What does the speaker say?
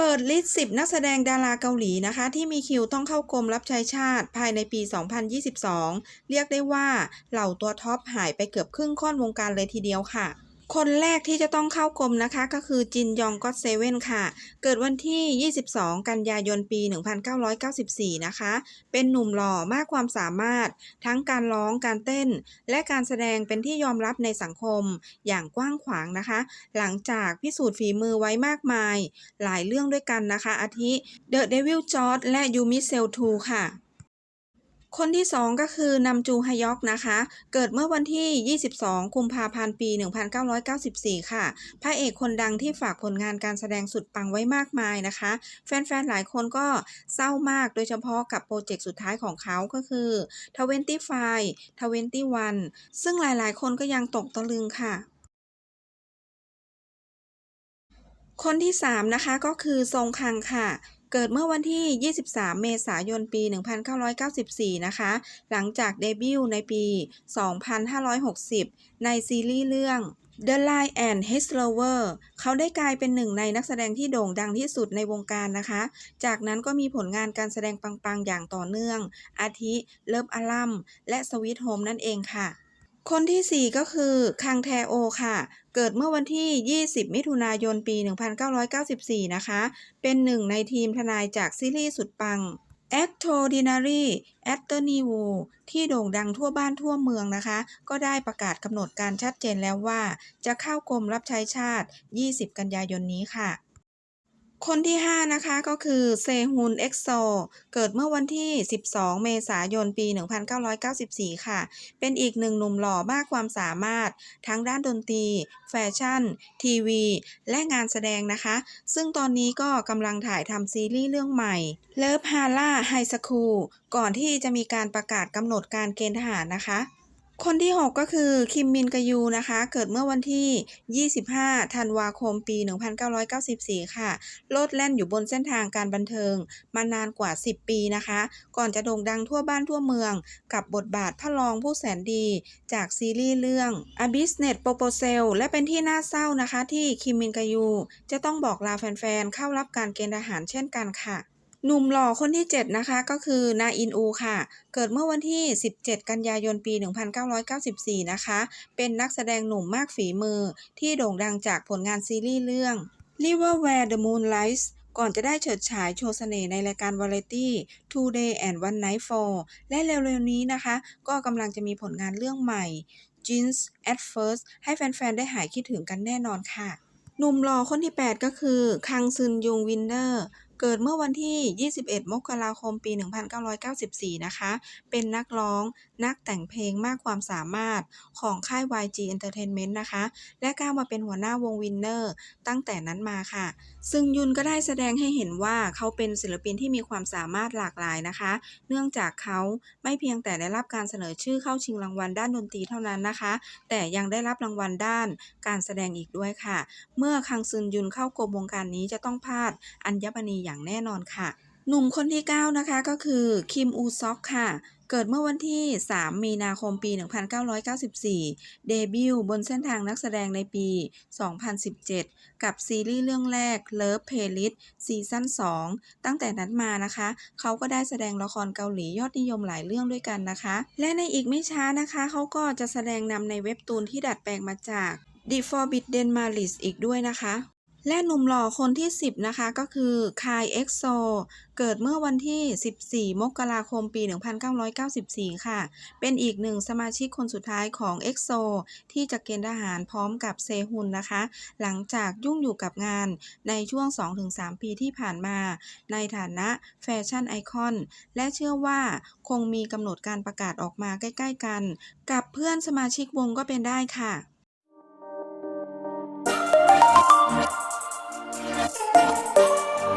เปิดลิสต์ 10 นักแสดงดาราเกาหลีนะคะ ที่มีคิวต้องเข้ากรมรับใช้ชาติภายในปี 2022 เรียกได้ว่าเหล่าตัวท็อปหายไปเกือบครึ่งค่อนวงการเลยทีเดียวค่ะ คนแรกที่จะต้องเข้ากรมนะคะก็คือจินยองก็เซเว่นค่ะ เกิดวันที่ 22 กันยายนปี 1994 นะคะ เป็นหนุ่มหล่อมากความสามารถ ทั้งการร้องการเต้น และการแสดงเป็นที่ยอมรับในสังคมอย่างกว้างขวางนะคะ หลังจากพิสูจน์ฝีมือไว้มากมาย หลายเรื่องด้วยกันนะคะ อาทิ The Devil George และ Yumi s e l 2ค่ะ คนที่ 2 ก็คือนำจูฮยอกนะคะ เกิดเมื่อวันที่ 22 กุมภาพันธ์ ปี 1994 ค่ะ พระเอกคนดังที่ฝากผลงานการแสดงสุดปังไว้มากมายนะคะ แฟนๆ หลายคนก็เศร้ามากโดยเฉพาะกับโปรเจกต์สุดท้ายของเขาก็คือ25 21 ซึ่งหลายๆ คนก็ยังตกตะลึงค่ะคนที่ 3 นะคะก็คือซงคังค่ะ เกิดเมื่อวันที่ 23 เมษายน ปี 1994 นะคะ หลังจากเดบิวต์ในปี 2560 ในซีรีส์เรื่อง The Lie and His Lover เขาได้กลายเป็นหนึ่งในนักแสดงที่โด่งดังที่สุดในวงการนะคะ จากนั้นก็มีผลงานการแสดงปังๆ อย่างต่อเนื่อง อาทิ เลิฟอลัม และสวิตโฮมนั่นเองค่ะ คนที่ 4 ก็คือคังแทโอค่ะ เกิดเมื่อวันที่ 20 มิถุนายน ปี 1994 นะคะ เป็นหนึ่งในทีมทนายจากซีรีส์สุดปัง Extraordinary Attorney Woo ที่โด่งดังทั่วบ้านทั่วเมืองนะคะ ก็ได้ประกาศกำหนดการชัดเจนแล้วว่า จะเข้ากรมรับใช้ชาติ 20 กันยายนนี้ค่ะ คนที่ 5 นะคะก็คือเซฮุนเอ็กโซเกิดเมื่อวันที่ 12 เมษายนปี 1994 ค่ะ เป็นอีกหนึ่งหนุ่มหล่อมากความสามารถ ทั้งด้านดนตรี แฟชั่น ทีวี และงานแสดงนะคะ ซึ่งตอนนี้ก็กำลังถ่ายทำซีรีส์เรื่องใหม่เลิฟฮาร่าไฮสคูลก่อนที่จะมีการประกาศกำหนดการเกณฑ์ทหารนะคะ คนที่ 6 ก็คือคิมมินกยูนะคะ เกิดเมื่อวันที่ 25 ธันวาคม ปี 1994 ค่ะ โลดแล่นอยู่บนเส้นทางการบันเทิง มานานกว่า 10 ปีนะคะ ก่อนจะโด่งดังทั่วบ้านทั่วเมือง กับบทบาทพระรองผู้แสนดี จากซีรีส์เรื่อง A Business Proposal และเป็นที่น่าเศร้านะคะที่คิมมินกยู จะต้องบอกลาแฟนๆ เข้ารับการเกณฑ์ทหารเช่นกันค่ะ หนุ่มหล่อคนที่ 7 นะคะ ก็คือนาอินอูค่ะ เกิดเมื่อวันที่ 17 กันยายนปี 1994 นะคะ เป็นนักแสดงหนุ่มมากฝีมือ ที่โด่งดังจากผลงานซีรีส์เรื่อง River Where the Moon Lies ก่อนจะได้เฉิดฉายโชว์เสน่ห์ในรายการวาไรตี้ Two Day and One Night for และเร็วๆนี้นะคะ ก็กำลังจะมีผลงานเรื่องใหม่ Jeans at First ให้แฟนๆ ได้หายคิดถึงกันแน่นอนค่ะ หนุ่มหล่อคนที่ 8 ก็คือ คังซึนยุงวินเนอร์ เกิดเมื่อวันที่ 21 มกราคม ปี 1994 นะคะ เป็นนักร้อง นักแต่งเพลงมากความสามารถของค่าย YG Entertainment นะคะ และก้าวมาเป็นหัวหน้าวงวินเนอร์ ตั้งแต่นั้นมาค่ะ ซึงยุนก็ได้แสดงให้เห็นว่าเขาเป็นศิลปินที่มีความสามารถหลากหลายนะคะ เนื่องจากเขาไม่เพียงแต่ได้รับการเสนอชื่อเข้าชิงรางวัลด้านดนตรีเท่านั้นนะคะ แต่ยังได้รับรางวัลด้านการแสดงอีกด้วยค่ะ เมื่อคังซึนยุนเข้ากรมวงการนี้จะต้องพลาดอัญมณีอย่างแน่นอนค่ะ หนุ่มคนที่ 9 นะคะก็คือคิมอูซอกค่ะ เกิดเมื่อวันที่ 3 มีนาคมปี 1994 เดบิวต์บนเส้นทางนักแสดงในปี 2017 กับซีรีส์เรื่องแรก Love Playlist ซีซั่น 2 ตั้งแต่นั้นมานะคะ เขาก็ได้แสดงละครเกาหลียอดนิยมหลายเรื่องด้วยกันนะคะ และในอีกไม่ช้านะคะ เขาก็จะแสดงนำในเว็บตูนที่ดัดแปลงมาจาก The Forbidden Marriage อีกด้วยนะคะ และหนุ่มหล่อคนที่ 10 นะคะ ก็คือคายเอ็กโซเกิดเมื่อวันที่ 14 มกราคมปี 1994 ค่ะ เป็นอีกหนึ่งสมาชิกคนสุดท้ายของเอ็กโซที่จะเกณฑ์ทหารพร้อมกับเซฮุนนะคะ หลังจากยุ่งอยู่กับงานในช่วง 2-3 ปีที่ผ่านมา ในฐานะแฟชั่นไอคอน และเชื่อว่าคงมีกำหนดการประกาศออกมาใกล้ ๆ กัน กับเพื่อนสมาชิกวงก็เป็นได้ค่ะ